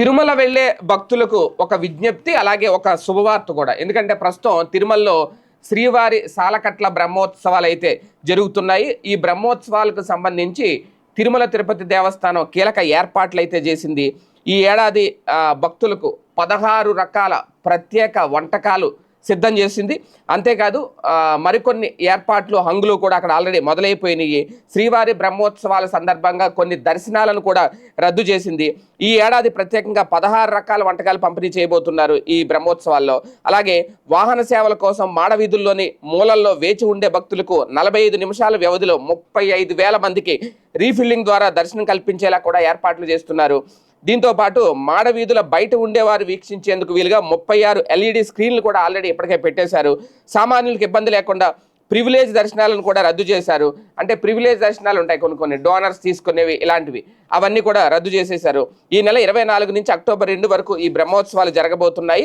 తిరుమల వెళ్ళే భక్తులకు ఒక విజ్ఞప్తి అలాగే ఒక శుభవార్త కూడా. ఎందుకంటే ప్రస్తుతం తిరుమలలో శ్రీవారి సాలకట్ల బ్రహ్మోత్సవాలు అయితే జరుగుతున్నాయి. ఈ బ్రహ్మోత్సవాలకు సంబంధించి తిరుమల తిరుపతి దేవస్థానం కీలక ఏర్పాట్లు అయితే చేసింది. ఈ ఏడాది భక్తులకు పదహారు రకాల ప్రత్యేక వంటకాలు సిద్ధం చేసింది. అంతేకాదు మరికొన్ని ఏర్పాట్లు హంగులు కూడా అక్కడ ఆల్రెడీ మొదలైపోయినాయి. శ్రీవారి బ్రహ్మోత్సవాల సందర్భంగా కొన్ని దర్శనాలను కూడా రద్దు చేసింది. ఈ ఏడాది ప్రత్యేకంగా పదహారు రకాల వంటకాలు పంపిణీ చేయబోతున్నారు ఈ బ్రహ్మోత్సవాల్లో. అలాగే వాహన సేవల కోసం మాడవీధుల్లోని మూలల్లో వేచి ఉండే భక్తులకు నలభై ఐదు నిమిషాల వ్యవధిలో ముప్పై ఐదు వేల మందికి రీఫిల్లింగ్ ద్వారా దర్శనం కల్పించేలా కూడా ఏర్పాట్లు చేస్తున్నారు. దీంతో పాటు మాడవీధుల బయట ఉండేవారు వీక్షించేందుకు వీలుగా ముప్పై ఆరు ఎల్ఈడి స్క్రీన్లు కూడా ఆల్రెడీ ఇప్పటికే పెట్టేశారు. సామాన్యులకు ఇబ్బంది లేకుండా ప్రివిలేజ్ దర్శనాలను కూడా రద్దు చేశారు. అంటే ప్రివిలేజ్ దర్శనాలు ఉంటాయి కొన్ని కొన్ని డోనర్స్ తీసుకునేవి ఇలాంటివి. అవన్నీ కూడా రద్దు చేసేశారు. ఈ నెల ఇరవై నాలుగు నుంచి అక్టోబర్ రెండు వరకు ఈ బ్రహ్మోత్సవాలు జరగబోతున్నాయి.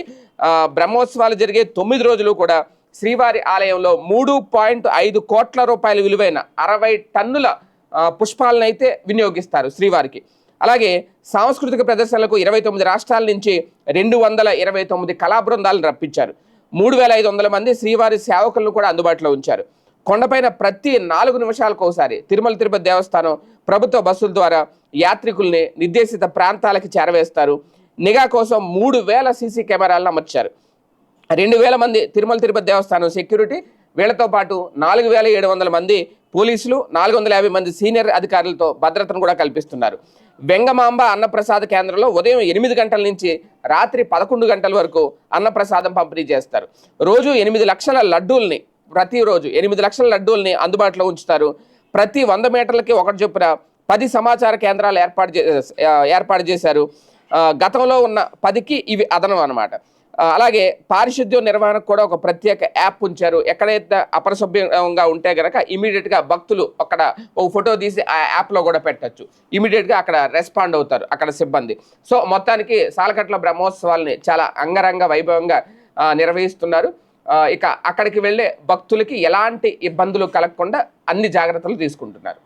బ్రహ్మోత్సవాలు జరిగే తొమ్మిది రోజులు కూడా శ్రీవారి ఆలయంలో మూడు పాయింట్ ఐదు కోట్ల రూపాయల విలువైన అరవై టన్నుల పుష్పాలనైతే పుష్పాలను అయితే వినియోగిస్తారు శ్రీవారికి. అలాగే సాంస్కృతిక ప్రదర్శనలకు ఇరవై తొమ్మిది రాష్ట్రాల నుంచి రెండు వందల ఇరవై తొమ్మిది కళా బృందాలను రప్పించారు. మూడు వేల ఐదు వందల మంది శ్రీవారి సేవకులను కూడా అందుబాటులో ఉంచారు. కొండపైన ప్రతి నాలుగు నిమిషాలకు ఒకసారి తిరుమల తిరుపతి దేవస్థానం ప్రభుత్వ బస్సుల ద్వారా యాత్రికుల్ని నిర్దేశిత ప్రాంతాలకి చేరవేస్తారు. నిఘా కోసం మూడు వేల సీసీ కెమెరాలను అమర్చారు. రెండు వేల మంది తిరుమల తిరుపతి దేవస్థానం సెక్యూరిటీ వీళ్ళతో పాటు నాలుగు వేల ఏడు వందల మంది పోలీసులు నాలుగు వందల యాభై మంది సీనియర్ అధికారులతో భద్రతను కూడా కల్పిస్తున్నారు. వెంగమాంబ అన్నప్రసాద కేంద్రంలో ఉదయం ఎనిమిది గంటల నుంచి రాత్రి పదకొండు గంటల వరకు అన్నప్రసాదం పంపిణీ చేస్తారు. రోజు ఎనిమిది లక్షల లడ్డూల్ని ప్రతిరోజు ఎనిమిది లక్షల లడ్డూల్ని అందుబాటులో ఉంచుతారు. ప్రతి వంద మీటర్లకి ఒకటి చొప్పున పది సమాచార కేంద్రాలు ఏర్పాటు చే ఏర్పాటు చేశారు. గతంలో ఉన్న పదికి ఇవి అదనం అనమాట అలాగే పారిశుద్ధ్యం నిర్వహణకు కూడా ఒక ప్రత్యేక యాప్ ఉంచారు. ఎక్కడైతే అపరసభ్యంగా ఉంటే గనక ఇమీడియట్గా భక్తులు అక్కడ ఒక ఫోటో తీసి ఆ యాప్లో కూడా పెట్టచ్చు. ఇమీడియట్గా అక్కడ రెస్పాండ్ అవుతారు అక్కడ సిబ్బంది. సో మొత్తానికి సాలకట్ల బ్రహ్మోత్సవాల్ని చాలా అంగరంగ వైభవంగా నిర్వహిస్తున్నారు. ఇక అక్కడికి వెళ్ళే భక్తులకి ఎలాంటి ఇబ్బందులు కలగకుండా అన్ని జాగ్రత్తలు తీసుకుంటున్నారు.